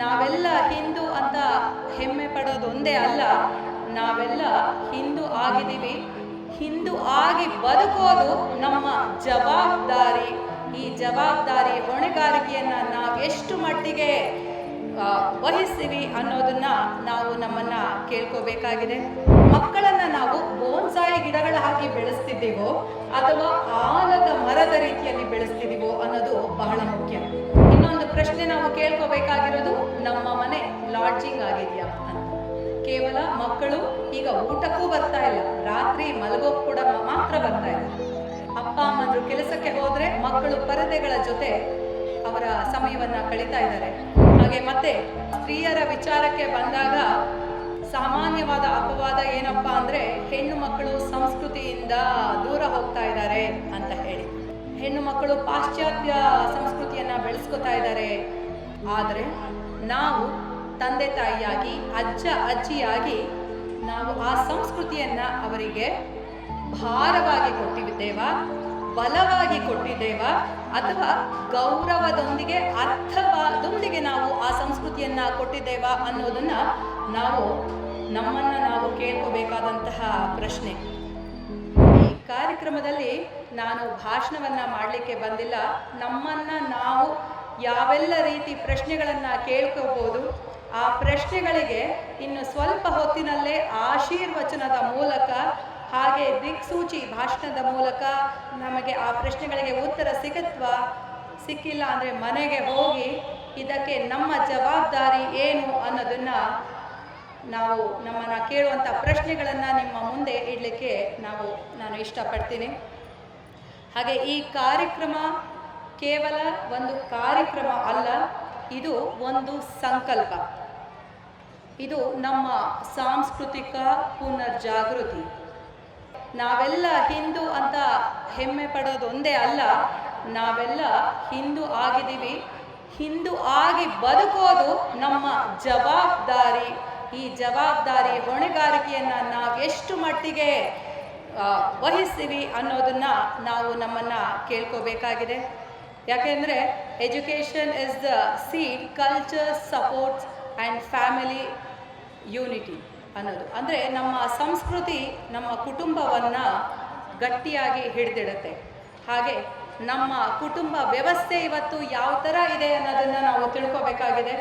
ನಾವೆಲ್ಲ ಹಿಂದೂ ಅಂತ ಹೆಮ್ಮೆ ಪಡೋದೊಂದೇ ಅಲ್ಲ. ನಾವೆಲ್ಲ ಹಿಂದೂ ಆಗಿದ್ದೀವಿ. ಹಿಂದೂ ಆಗಿ ಬದುಕೋದು ನಮ್ಮ ಜವಾಬ್ದಾರಿ. ಈ ಜವಾಬ್ದಾರಿ ಹೊಣೆಗಾರಿಕೆಯನ್ನು ನಾವು ಎಷ್ಟು ಮಟ್ಟಿಗೆ ವಹಿಸ್ತೀವಿ ಅನ್ನೋದನ್ನ ನಾವು ನಮ್ಮನ್ನ ಕೇಳ್ಕೋಬೇಕಾಗಿದೆ. ಮಕ್ಕಳನ್ನ ನಾವು ಬೋನ್ಸಾಯಿ ಗಿಡಗಳ ಹಾಕಿ ಬೆಳೆಸ್ತಿದ್ದೀವೋ ಅಥವಾ ಆಲದ ಮರದ ರೀತಿಯಲ್ಲಿ ಬೆಳೆಸ್ತಿದ್ದೀವೋ ಅನ್ನೋದು ಬಹಳ ಮುಖ್ಯ. ಪ್ರಶ್ನೆ ನಾವು ಕೇಳ್ಕೋಬೇಕಾಗಿರೋದು ನಮ್ಮ ಮನೆ ಲಾಡ್ಜಿಂಗ್ ಆಗಿದೆಯಾ ಅಂತ. ಕೇವಲ ಮಕ್ಕಳು ಈಗ ಊಟಕ್ಕೂ ಬರ್ತಾ ಇಲ್ಲ, ರಾತ್ರಿ ಮಲಗೋಕ್ ಕೂಡ ಮಾತ್ರ ಬರ್ತಾ ಇಲ್ಲ. ಅಪ್ಪ ಅಮ್ಮಂದ್ರು ಕೆಲಸಕ್ಕೆ ಹೋದ್ರೆ ಮಕ್ಕಳು ಪರದೆಗಳ ಜೊತೆ ಅವರ ಸಮಯವನ್ನ ಕಳೀತಾ ಇದ್ದಾರೆ. ಹಾಗೆ ಮತ್ತೆ ಸ್ತ್ರೀಯರ ವಿಚಾರಕ್ಕೆ ಬಂದಾಗ ಸಾಮಾನ್ಯವಾದ ಅಪವಾದ ಏನಪ್ಪಾ ಅಂದ್ರೆ ಹೆಣ್ಣು ಮಕ್ಕಳು ಸಂಸ್ಕೃತಿಯಿಂದ ದೂರ ಹೋಗ್ತಾ ಇದ್ದಾರೆ ಅಂತ ಮಕ್ಕಳು ಪಾಶ್ಚಾತ್ಯ ಸಂಸ್ಕೃತಿಯನ್ನ ಬೆಳೆಸ್ಕೊತಾ ಇದ್ದಾರೆ. ಆದರೆ ನಾವು ತಂದೆ ತಾಯಿಯಾಗಿ, ಅಜ್ಜ ಅಜ್ಜಿಯಾಗಿ ನಾವು ಆ ಸಂಸ್ಕೃತಿಯನ್ನ ಅವರಿಗೆ ಭಾರವಾಗಿ ಕೊಟ್ಟಿದ್ದೇವಾ, ಬಲವಾಗಿ ಕೊಟ್ಟಿದ್ದೇವಾ, ಅಥವಾ ಗೌರವದೊಂದಿಗೆ ಅರ್ಥವಾದೊಂದಿಗೆ ನಾವು ಆ ಸಂಸ್ಕೃತಿಯನ್ನ ಕೊಟ್ಟಿದ್ದೇವಾ ಅನ್ನೋದನ್ನ ನಾವು, ನಮ್ಮನ್ನ ನಾವು ಕೇಳ್ಕೋಬೇಕಾದಂತಹ ಪ್ರಶ್ನೆ. ಈ ಕಾರ್ಯಕ್ರಮದಲ್ಲಿ ನಾನು ಭಾಷಣವನ್ನ ಮಾಡಲಿಕ್ಕೆ ಬಂದಿಲ್ಲ. ನಮ್ಮನ್ನ ನಾವು ಯಾವೆಲ್ಲ ರೀತಿ ಪ್ರಶ್ನೆಗಳನ್ನು ಕೇಳ್ಕೋಬೋದು ಆ ಪ್ರಶ್ನೆಗಳಿಗೆ ಇನ್ನು ಸ್ವಲ್ಪ ಹೊತ್ತಿನಲ್ಲೇ ಆಶೀರ್ವಚನದ ಮೂಲಕ, ಹಾಗೆ ದಿಕ್ಸೂಚಿ ಭಾಷಣದ ಮೂಲಕ ನಮಗೆ ಆ ಪ್ರಶ್ನೆಗಳಿಗೆ ಉತ್ತರ ಸಿಗತ್ವಾ? ಸಿಕ್ಕಿಲ್ಲ ಅಂದರೆ ಮನೆಗೆ ಹೋಗಿ ಇದಕ್ಕೆ ನಮ್ಮ ಜವಾಬ್ದಾರಿ ಏನು ಅನ್ನೋದನ್ನು ನಾವು ನಮ್ಮನ್ನು ಕೇಳುವಂಥ ಪ್ರಶ್ನೆಗಳನ್ನು ನಿಮ್ಮ ಮುಂದೆ ಇಡಲಿಕ್ಕೆ ನಾವು, ನಾನು ಇಷ್ಟಪಡ್ತೀನಿ. ಹಾಗೆ ಈ ಕಾರ್ಯಕ್ರಮ ಕೇವಲ ಒಂದು ಕಾರ್ಯಕ್ರಮ ಅಲ್ಲ, ಇದು ಒಂದು ಸಂಕಲ್ಪ. ಇದು ನಮ್ಮ ಸಾಂಸ್ಕೃತಿಕ ಪುನರ್ಜಾಗೃತಿ. ನಾವೆಲ್ಲ ಹಿಂದೂ ಅಂತ ಹೆಮ್ಮೆ ಪಡೋದೊಂದೇ ಅಲ್ಲ, ನಾವೆಲ್ಲ ಹಿಂದೂ ಆಗಿದ್ದೀವಿ. ಹಿಂದೂ ಆಗಿ ಬದುಕೋದು ನಮ್ಮ ಜವಾಬ್ದಾರಿ. ಈ ಜವಾಬ್ದಾರಿ ಹೊಣೆಗಾರಿಕೆಯನ್ನು ನಾವು ಎಷ್ಟು ಮಟ್ಟಿಗೆ ವಹಿಸ್ತೀವಿ ಅನ್ನೋದನ್ನು ನಾವು ನಮ್ಮನ್ನು ಕೇಳ್ಕೋಬೇಕಾಗಿದೆ. ಯಾಕೆಂದರೆ education is the seed, culture supports and family unity ಅನ್ನೋದು. ಅಂದರೆ ನಮ್ಮ ಸಂಸ್ಕೃತಿ ನಮ್ಮ ಕುಟುಂಬವನ್ನು ಗಟ್ಟಿಯಾಗಿ ಹಿಡಿದಿಡುತ್ತೆ. ಹಾಗೆ ನಮ್ಮ ಕುಟುಂಬ ವ್ಯವಸ್ಥೆ ಇವತ್ತು ಯಾವ ಥರ ಇದೆ ಅನ್ನೋದನ್ನು ನಾವು ತಿಳ್ಕೊಬೇಕಾಗಿದೆ.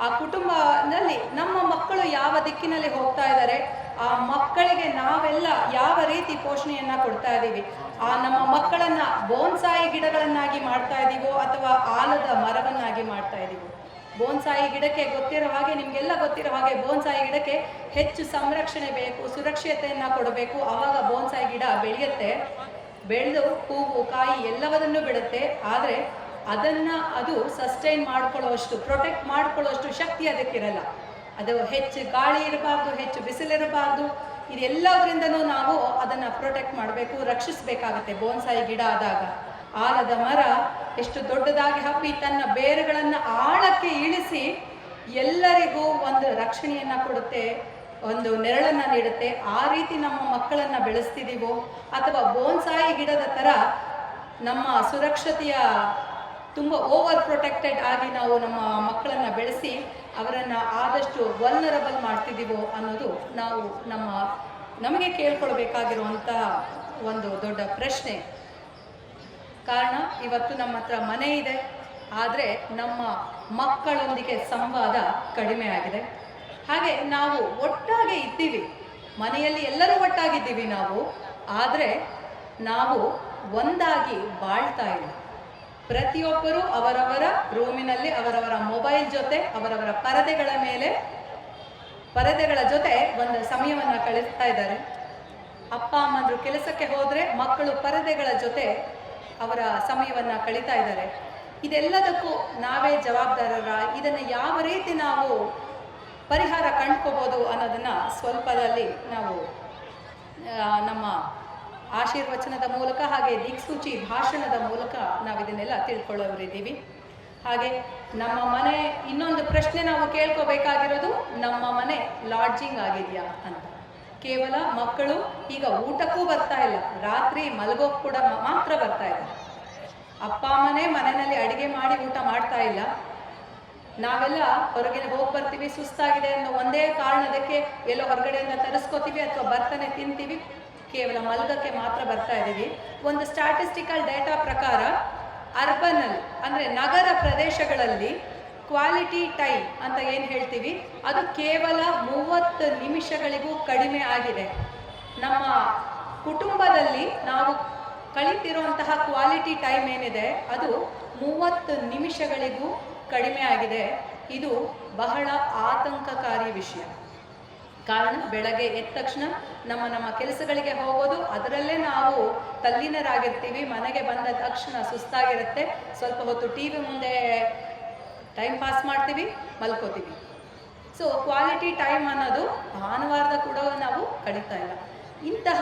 ಆ ಕುಟುಂಬದಲ್ಲಿ ನಮ್ಮ ಮಕ್ಕಳು ಯಾವ ದಿಕ್ಕಿನಲ್ಲಿ ಹೋಗ್ತಾ ಇದ್ದಾರೆ, ಆ ಮಕ್ಕಳಿಗೆ ನಾವೆಲ್ಲ ಯಾವ ರೀತಿ ಪೋಷಣೆಯನ್ನ ಕೊಡ್ತಾ ಇದ್ದೀವಿ? ಆ ನಮ್ಮ ಮಕ್ಕಳನ್ನ ಬೋನ್ಸಾಯಿ ಗಿಡಗಳನ್ನಾಗಿ ಮಾಡ್ತಾ ಇದ್ದೀವೋ ಅಥವಾ ಆಲದ ಮರವನ್ನಾಗಿ ಮಾಡ್ತಾ ಇದ್ದೀವೋ? ಬೋನ್ಸಾಯಿ ಗಿಡಕ್ಕೆ ಗೊತ್ತಿರೋ ಹಾಗೆ, ನಿಮಗೆಲ್ಲ ಗೊತ್ತಿರೋ ಹಾಗೆ ಬೋನ್ಸಾಯಿ ಗಿಡಕ್ಕೆ ಹೆಚ್ಚು ಸಂರಕ್ಷಣೆ ಬೇಕು, ಸುರಕ್ಷತೆಯನ್ನ ಕೊಡಬೇಕು. ಆವಾಗ ಬೋನ್ಸಾಯಿ ಗಿಡ ಬೆಳೆಯುತ್ತೆ. ಬೆಳೆದು ಹೂವು, ಕಾಯಿ ಎಲ್ಲವನ್ನೂ ಬಿಡುತ್ತೆ. ಆದರೆ ಅದನ್ನ ಅದು ಸಸ್ಟೈನ್ ಮಾಡ್ಕೊಳ್ಳೋಷ್ಟು ಪ್ರೊಟೆಕ್ಟ್ ಮಾಡ್ಕೊಳ್ಳೋಷ್ಟು ಶಕ್ತಿ ಅದಕ್ಕಿರಲ್ಲ. ಅದು ಹೆಚ್ಚು ಗಾಳಿ ಇರಬಾರ್ದು, ಹೆಚ್ಚು ಬಿಸಿಲಿರಬಾರ್ದು ಇದೆಲ್ಲದರಿಂದನೂ ನಾವು ಅದನ್ನು ಪ್ರೊಟೆಕ್ಟ್ ಮಾಡಬೇಕು, ರಕ್ಷಿಸಬೇಕಾಗತ್ತೆ. ಬೋನ್ಸಾಯಿ ಗಿಡ ಆದಾಗ. ಆಲದ ಮರ ಎಷ್ಟು ದೊಡ್ಡದಾಗಿ ಹಬ್ಬಿ ತನ್ನ ಬೇರುಗಳನ್ನು ಆಳಕ್ಕೆ ಇಳಿಸಿ ಎಲ್ಲರಿಗೂ ಒಂದು ರಕ್ಷಣೆಯನ್ನು ಕೊಡುತ್ತೆ, ಒಂದು ನೆರಳನ್ನು ನೀಡುತ್ತೆ. ಆ ರೀತಿ ನಮ್ಮ ಮಕ್ಕಳನ್ನು ಬೆಳೆಸ್ತಿದ್ದೀವೋ ಅಥವಾ ಬೋನ್ಸಾಯಿ ಗಿಡದ ಥರ ನಮ್ಮ ಸುರಕ್ಷತೆಯ ತುಂಬ ಓವರ್ ಪ್ರೊಟೆಕ್ಟೆಡ್ ಆಗಿ ನಾವು ನಮ್ಮ ಮಕ್ಕಳನ್ನು ಬೆಳೆಸಿ, ಅವರನ್ನು ಆದಷ್ಟು ವಲ್ನರಬಲ್ ಮಾಡ್ತಿದ್ದೀವೋ ಅನ್ನೋದು ನಾವು ನಮ್ಮ, ನಮಗೆ ಕೇಳ್ಕೊಳ್ಬೇಕಾಗಿರುವಂಥ ಒಂದು ದೊಡ್ಡ ಪ್ರಶ್ನೆ. ಕಾರಣ, ಇವತ್ತು ನಮ್ಮ ಹತ್ರ ಮನೆ ಇದೆ, ಆದರೆ ನಮ್ಮ ಮಕ್ಕಳೊಂದಿಗೆ ಸಂವಾದ ಕಡಿಮೆ ಆಗಿದೆ. ಹಾಗೆ ನಾವು ಒಟ್ಟಾಗೆ ಇದ್ದೀವಿ. ಮನೆಯಲ್ಲಿ ಎಲ್ಲರೂ ಒಟ್ಟಾಗಿದ್ದೀವಿ ನಾವು, ಆದರೆ ನಾವು ಒಂದಾಗಿ ಬಾಳ್ತಾ ಇಲ್ಲ. ಪ್ರತಿಯೊಬ್ಬರು ಅವರವರ ರೂಮಿನಲ್ಲಿ, ಅವರವರ ಮೊಬೈಲ್ ಜೊತೆ, ಅವರವರ ಪರದೆಗಳ ಮೇಲೆ, ಪರದೆಗಳ ಜೊತೆ ಒಂದು ಸಮಯವನ್ನು ಕಳಿಸ್ತಾ ಇದ್ದಾರೆ. ಅಪ್ಪ ಅಮ್ಮಂದ್ರು ಕೆಲಸಕ್ಕೆ ಹೋದರೆ ಮಕ್ಕಳು ಪರದೆಗಳ ಜೊತೆ ಅವರ ಸಮಯವನ್ನು ಕಳೀತಾ ಇದ್ದಾರೆ. ಇದೆಲ್ಲದಕ್ಕೂ ನಾವೇ ಜವಾಬ್ದಾರರ, ಇದನ್ನು ಯಾವ ರೀತಿ ನಾವು ಪರಿಹಾರ ಕಂಡ್ಕೋಬೋದು ಅನ್ನೋದನ್ನು ಸ್ವಲ್ಪದಲ್ಲಿ ನಾವು ನಮ್ಮ ಆಶೀರ್ವಚನದ ಮೂಲಕ ಹಾಗೆ ದಿಕ್ಸೂಚಿ ಭಾಷಣದ ಮೂಲಕ ನಾವು ಇದನ್ನೆಲ್ಲ ತಿಳ್ಕೊಳ್ಳೋರಿದ್ದೀವಿ ಹಾಗೆ ನಮ್ಮ ಮನೆ ಇನ್ನೊಂದು ಪ್ರಶ್ನೆ ನಾವು ಕೇಳ್ಕೋಬೇಕಾಗಿರೋದು, ನಮ್ಮ ಮನೆ ಲಾಡ್ಜಿಂಗ್ ಆಗಿದೆಯಾ ಅಂತ. ಕೇವಲ ಮಕ್ಕಳು ಈಗ ಊಟಕ್ಕೂ ಬರ್ತಾ ಇಲ್ಲ, ರಾತ್ರಿ ಮಲಗೋಕ್ ಕೂಡ ಮಾತ್ರ ಬರ್ತಾ ಇದ್ದಾರೆ ಅಪ್ಪ ಅಮ್ಮನೇ ಮನೆಯಲ್ಲಿ ಅಡಿಗೆ ಮಾಡಿ ಊಟ ಮಾಡ್ತಾ ಇಲ್ಲ. ನಾವೆಲ್ಲ ಹೊರಗೆ ಹೋಗಿ ಬರ್ತೀವಿ, ಸುಸ್ತಾಗಿದೆ ಅನ್ನೋ ಒಂದೇ ಕಾರಣದಕ್ಕೆ ಎಲ್ಲೋ ಹೊರಗಡೆಯಿಂದ ತರಿಸ್ಕೋತೀವಿ ಅಥವಾ ಬರ್ತಾನೆ ತಿಂತೀವಿ. ಕೇವಲ ಮಲ್ಗಕ್ಕೆ ಮಾತ್ರ ಬರ್ತಾ ಇದ್ದೀವಿ. ಒಂದು ಸ್ಟ್ಯಾಟಿಸ್ಟಿಕಲ್ ಡೇಟಾ ಪ್ರಕಾರ ಅರ್ಬನಲ್ ಅಂದರೆ ನಗರ ಪ್ರದೇಶಗಳಲ್ಲಿ ಕ್ವಾಲಿಟಿ ಟೈಮ್ ಅಂತ ಏನು ಹೇಳ್ತೀವಿ? ಅದು ಕೇವಲ ಮೂವತ್ತು ನಿಮಿಷಗಳಿಗೂ ಕಡಿಮೆ ಆಗಿದೆ. ನಮ್ಮ ಕುಟುಂಬದಲ್ಲಿ ನಾವು ಕಳೀತಿರುವಂತಹ ಕ್ವಾಲಿಟಿ ಟೈಮ್ ಏನಿದೆ? ಅದು ಮೂವತ್ತು ನಿಮಿಷಗಳಿಗೂ ಕಡಿಮೆ ಆಗಿದೆ. ಇದು ಬಹಳ ಆತಂಕಕಾರಿ ವಿಷಯ. ಕಾರಣ ಬೆಳಗ್ಗೆ ಎದ್ದ ತಕ್ಷಣ ನಮ್ಮ ನಮ್ಮ ಕೆಲಸಗಳಿಗೆ ಹೋಗೋದು. ಅದರಲ್ಲೇ ನಾವು ತಲ್ಲೀನರಾಗಿರ್ತೀವಿ. ಮನೆಗೆ ಬಂದ ತಕ್ಷಣ ಸುಸ್ತಾಗಿರುತ್ತೆ. ಸ್ವಲ್ಪ ಹೊತ್ತು ಟಿ ವಿ ಮುಂದೆ ಟೈಮ್ ಪಾಸ್ ಮಾಡ್ತೀವಿ, ಮಲ್ಕೋತೀವಿ. ಸೊ ಕ್ವಾಲಿಟಿ ಟೈಮ್ ಅನ್ನೋದು ಭಾನುವಾರದ ಕೂಡ ನಾವು ಕಳೀತಾ ಇಲ್ಲ. ಇಂತಹ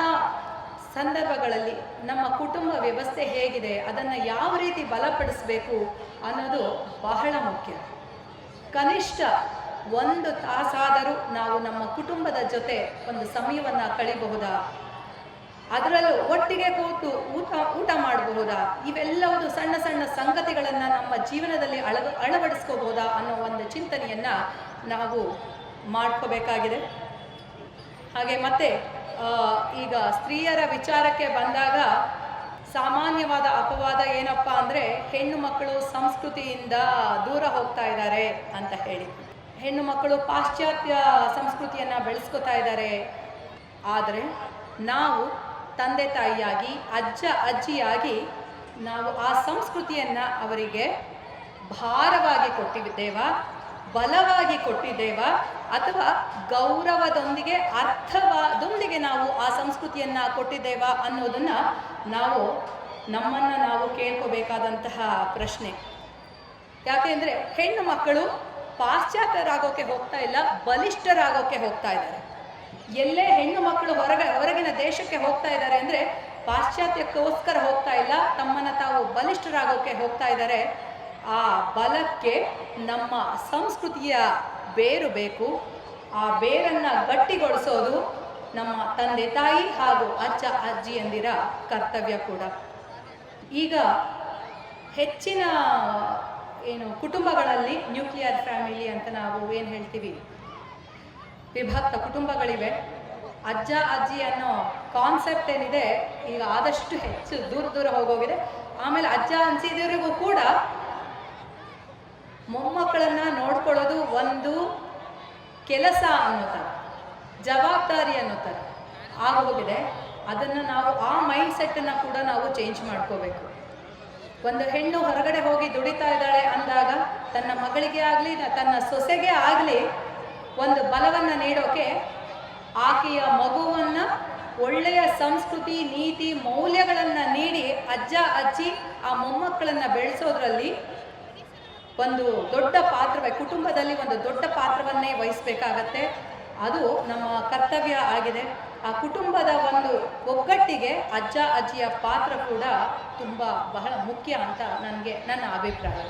ಸಂದರ್ಭಗಳಲ್ಲಿ ನಮ್ಮ ಕುಟುಂಬ ವ್ಯವಸ್ಥೆ ಹೇಗಿದೆ, ಅದನ್ನು ಯಾವ ರೀತಿ ಬಲಪಡಿಸಬೇಕು ಅನ್ನೋದು ಬಹಳ ಮುಖ್ಯ. ಕನಿಷ್ಠ ಒಂದು ತಾಸಾದರೂ ನಾವು ನಮ್ಮ ಕುಟುಂಬದ ಜೊತೆ ಒಂದು ಸಮಯವನ್ನು ಕಳಿಬಹುದಾ ಅದರಲ್ಲೂ ಒಟ್ಟಿಗೆ ಕೂತು ಊಟ ಊಟ ಮಾಡಬಹುದಾ? ಇವೆಲ್ಲವೂ ಸಣ್ಣ ಸಣ್ಣ ಸಂಗತಿಗಳನ್ನು ನಮ್ಮ ಜೀವನದಲ್ಲಿ ಅಳವ, ಅಳವಡಿಸ್ಕೋಬಹುದಾ ಅನ್ನೋ ಒಂದು ಚಿಂತನೆಯನ್ನು ನಾವು ಮಾಡ್ಕೋಬೇಕಾಗಿದೆ. ಹಾಗೆ ಮತ್ತೆ ಈಗ ಸ್ತ್ರೀಯರ ವಿಚಾರಕ್ಕೆ ಬಂದಾಗ ಸಾಮಾನ್ಯವಾದ ಅಪವಾದ ಏನಪ್ಪ ಅಂದರೆ ಹೆಣ್ಣು ಮಕ್ಕಳು ಸಂಸ್ಕೃತಿಯಿಂದ ದೂರ ಹೋಗ್ತಾ ಇದ್ದಾರೆ ಅಂತ ಹೇಳಿ. ಹೆಣ್ಣು ಮಕ್ಕಳು ಪಾಶ್ಚಾತ್ಯ ಸಂಸ್ಕೃತಿಯನ್ನು ಬೆಳೆಸ್ಕೋತಾ ಇದ್ದಾರೆ. ಆದರೆ ನಾವು ತಂದೆ ತಾಯಿಯಾಗಿ, ಅಜ್ಜ ಅಜ್ಜಿಯಾಗಿ ನಾವು ಆ ಸಂಸ್ಕೃತಿಯನ್ನು ಅವರಿಗೆ ಭಾರವಾಗಿ ಕೊಟ್ಟಿದ್ದೇವಾ, ಬಲವಾಗಿ ಕೊಟ್ಟಿದ್ದೇವಾ, ಅಥವಾ ಗೌರವದೊಂದಿಗೆ, ಅರ್ಥವಾದೊಂದಿಗೆ ನಾವು ಆ ಸಂಸ್ಕೃತಿಯನ್ನು ಕೊಟ್ಟಿದ್ದೇವಾ ಅನ್ನೋದನ್ನು ನಾವು, ನಮ್ಮನ್ನು ನಾವು ಕೇಳ್ಕೋಬೇಕಾದಂತಹ ಪ್ರಶ್ನೆ. ಯಾಕೆಂದರೆ ಹೆಣ್ಣು ಮಕ್ಕಳು ಪಾಶ್ಚಾತ್ಯರಾಗೋಕ್ಕೆ ಹೋಗ್ತಾ ಇಲ್ಲ ಬಲಿಷ್ಠರಾಗೋಕ್ಕೆ ಹೋಗ್ತಾ ಇದ್ದಾರೆ. ಎಲ್ಲೇ ಹೆಣ್ಣು ಮಕ್ಕಳು ಹೊರಗ, ಹೊರಗಿನ ದೇಶಕ್ಕೆ ಹೋಗ್ತಾ ಇದ್ದಾರೆ ಅಂದರೆ ಪಾಶ್ಚಾತ್ಯಕ್ಕೋಸ್ಕರ ಹೋಗ್ತಾ ಇಲ್ಲ, ತಮ್ಮನ್ನು ತಾವು ಬಲಿಷ್ಠರಾಗೋಕ್ಕೆ ಹೋಗ್ತಾ ಇದ್ದಾರೆ. ಆ ಬಲಕ್ಕೆ ನಮ್ಮ ಸಂಸ್ಕೃತಿಯ ಬೇರು ಬೇಕು. ಆ ಬೇರನ್ನು ಗಟ್ಟಿಗೊಳಿಸೋದು ನಮ್ಮ ತಂದೆ, ತಾಯಿ ಹಾಗೂ ಅಜ್ಜ ಅಜ್ಜಿಯಂದಿರ ಕರ್ತವ್ಯ ಕೂಡ. ಈಗ ಹೆಚ್ಚಿನ ಏನು ಕುಟುಂಬಗಳಲ್ಲಿ ನ್ಯೂಕ್ಲಿಯರ್ ಫ್ಯಾಮಿಲಿ ಅಂತ ನಾವು ಏನು ಹೇಳ್ತೀವಿ? ವಿಭಕ್ತ ಕುಟುಂಬಗಳಿವೆ. ಅಜ್ಜ, ಅಜ್ಜಿ ಅನ್ನೋ ಕಾನ್ಸೆಪ್ಟ್ ಏನಿದೆ, ಈಗ ಆದಷ್ಟು ಹೆಚ್ಚು ದೂರ ದೂರ ಹೋಗೋಗಿದೆ. ಆಮೇಲೆ ಅಜ್ಜ ಅಜ್ಜಿದವರಿಗೂ ಕೂಡ ಮೊಮ್ಮಕ್ಕಳನ್ನ ನೋಡ್ಕೊಳ್ಳೋದು ಒಂದು ಕೆಲಸ ಅನ್ನೋ ಥರ ಜವಾಬ್ದಾರಿ ಅನ್ನೋ ಥರ ಆಗೋಗಿದೆ. ಅದನ್ನು ನಾವು ಆ ಮೈಂಡ್ ಸೆಟ್ಟನ್ನು ಕೂಡ ನಾವು ಚೇಂಜ್ ಮಾಡ್ಕೋಬೇಕು. ಒಂದು ಹೆಣ್ಣು ಹೊರಗಡೆ ಹೋಗಿ ದುಡಿತಾ ಇದ್ದಾಳೆ ಅಂದಾಗ ತನ್ನ ಮಗಳಿಗೆ ಆಗಲಿ, ತನ್ನ ಸೊಸೆಗೆ ಆಗಲಿ ಒಂದು ಬಲವನ್ನು ನೀಡೋಕೆ ಆಕೆಯ ಮಗುವನ್ನು ಒಳ್ಳೆಯ ಸಂಸ್ಕೃತಿ, ನೀತಿ, ಮೌಲ್ಯಗಳನ್ನು ನೀಡಿ ಅಜ್ಜ, ಅಜ್ಜಿ, ಆ ಮೊಮ್ಮಕ್ಕಳನ್ನು ಬೆಳೆಸೋದ್ರಲ್ಲಿ ಒಂದು ದೊಡ್ಡ ಪಾತ್ರವೇ, ಕುಟುಂಬದಲ್ಲಿ ಒಂದು ದೊಡ್ಡ ಪಾತ್ರವನ್ನೇ ವಹಿಸಬೇಕಾಗತ್ತೆ. ಅದು ನಮ್ಮ ಕರ್ತವ್ಯ ಆಗಿದೆ. ಆ ಕುಟುಂಬದ ಒಂದು ಒಗ್ಗಟ್ಟಿಗೆ ಅಜ್ಜ, ಅಜ್ಜಿಯ ಪಾತ್ರ ಕೂಡ ತುಂಬ ಬಹಳ ಮುಖ್ಯ ಅಂತ ನನಗೆ, ನನ್ನ ಅಭಿಪ್ರಾಯ.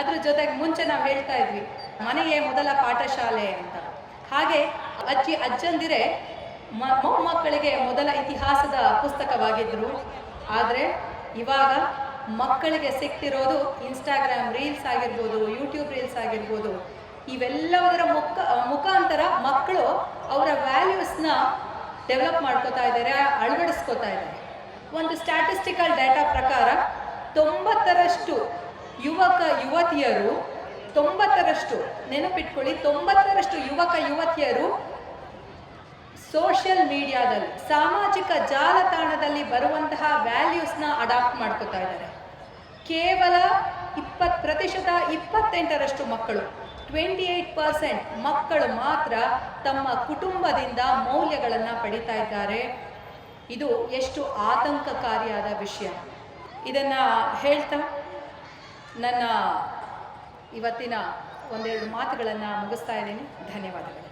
ಅದ್ರ ಜೊತೆಗೆ ಮುಂಚೆ ನಾವು ಹೇಳ್ತಾ ಇದ್ವಿ, ಮನೆಯೇ ಮೊದಲ ಪಾಠಶಾಲೆ ಅಂತ. ಹಾಗೆ ಅಜ್ಜಿ, ಅಜ್ಜಂದಿರೆ ಮೊಮ್ಮಕ್ಕಳಿಗೆ ಮೊದಲ ಇತಿಹಾಸದ ಪುಸ್ತಕವಾಗಿದ್ದರು ಆದರೆ ಇವಾಗ ಮಕ್ಕಳಿಗೆ ಸಿಕ್ತಿರೋದು ಇನ್ಸ್ಟಾಗ್ರಾಮ್ ರೀಲ್ಸ್ ಆಗಿರ್ಬೋದು ಯೂಟ್ಯೂಬ್ ರೀಲ್ಸ್ ಆಗಿರ್ಬೋದು. ಇವೆಲ್ಲವರ ಮುಖ, ಮುಖಾಂತರ ಮಕ್ಕಳು ಅವರ ವ್ಯಾಲ್ಯೂಸ್ನ ಡೆವಲಪ್ ಮಾಡ್ಕೋತಾ ಇದ್ದಾರೆ, ಅಳವಡಿಸ್ಕೋತಾ ಇದ್ದಾರೆ. ಒಂದು ಸ್ಟ್ಯಾಟಿಸ್ಟಿಕಲ್ ಡೇಟಾ ಪ್ರಕಾರ ತೊಂಬತ್ತರಷ್ಟು ಯುವಕ, ಯುವತಿಯರು, ತೊಂಬತ್ತರಷ್ಟು ನೆನಪಿಟ್ಕೊಳ್ಳಿ, ತೊಂಬತ್ತರಷ್ಟು ಯುವಕ, ಯುವತಿಯರು ಸೋಷಿಯಲ್ ಮೀಡಿಯಾದಲ್ಲಿ ಸಾಮಾಜಿಕ ಜಾಲತಾಣದಲ್ಲಿ ಬರುವಂತಹ ವ್ಯಾಲ್ಯೂಸ್ನ ಅಡಾಪ್ಟ್ ಮಾಡ್ಕೋತಾ ಇದ್ದಾರೆ. ಕೇವಲ ಇಪ್ಪತ್ತು ಪ್ರತಿಶತ ಇಪ್ಪತ್ತೆಂಟರಷ್ಟು ಮಕ್ಕಳು. ಟ್ವೆಂಟಿ ಏಯ್ಟ್ ಪರ್ಸೆಂಟ್ ಮಕ್ಕಳು ಮಾತ್ರ ತಮ್ಮ ಕುಟುಂಬದಿಂದ ಮೌಲ್ಯಗಳನ್ನು ಪಡಿತಾ ಇದ್ದಾರೆ. ಇದು ಎಷ್ಟು ಆತಂಕಕಾರಿಯಾದ ವಿಷಯ. ಇದನ್ನು ಹೇಳ್ತಾ ನನ್ನ ಇವತ್ತಿನ ಒಂದೆರಡು ಮಾತುಗಳನ್ನು ಮುಗಿಸ್ತಾ ಇದ್ದೀನಿ. ಧನ್ಯವಾದಗಳು.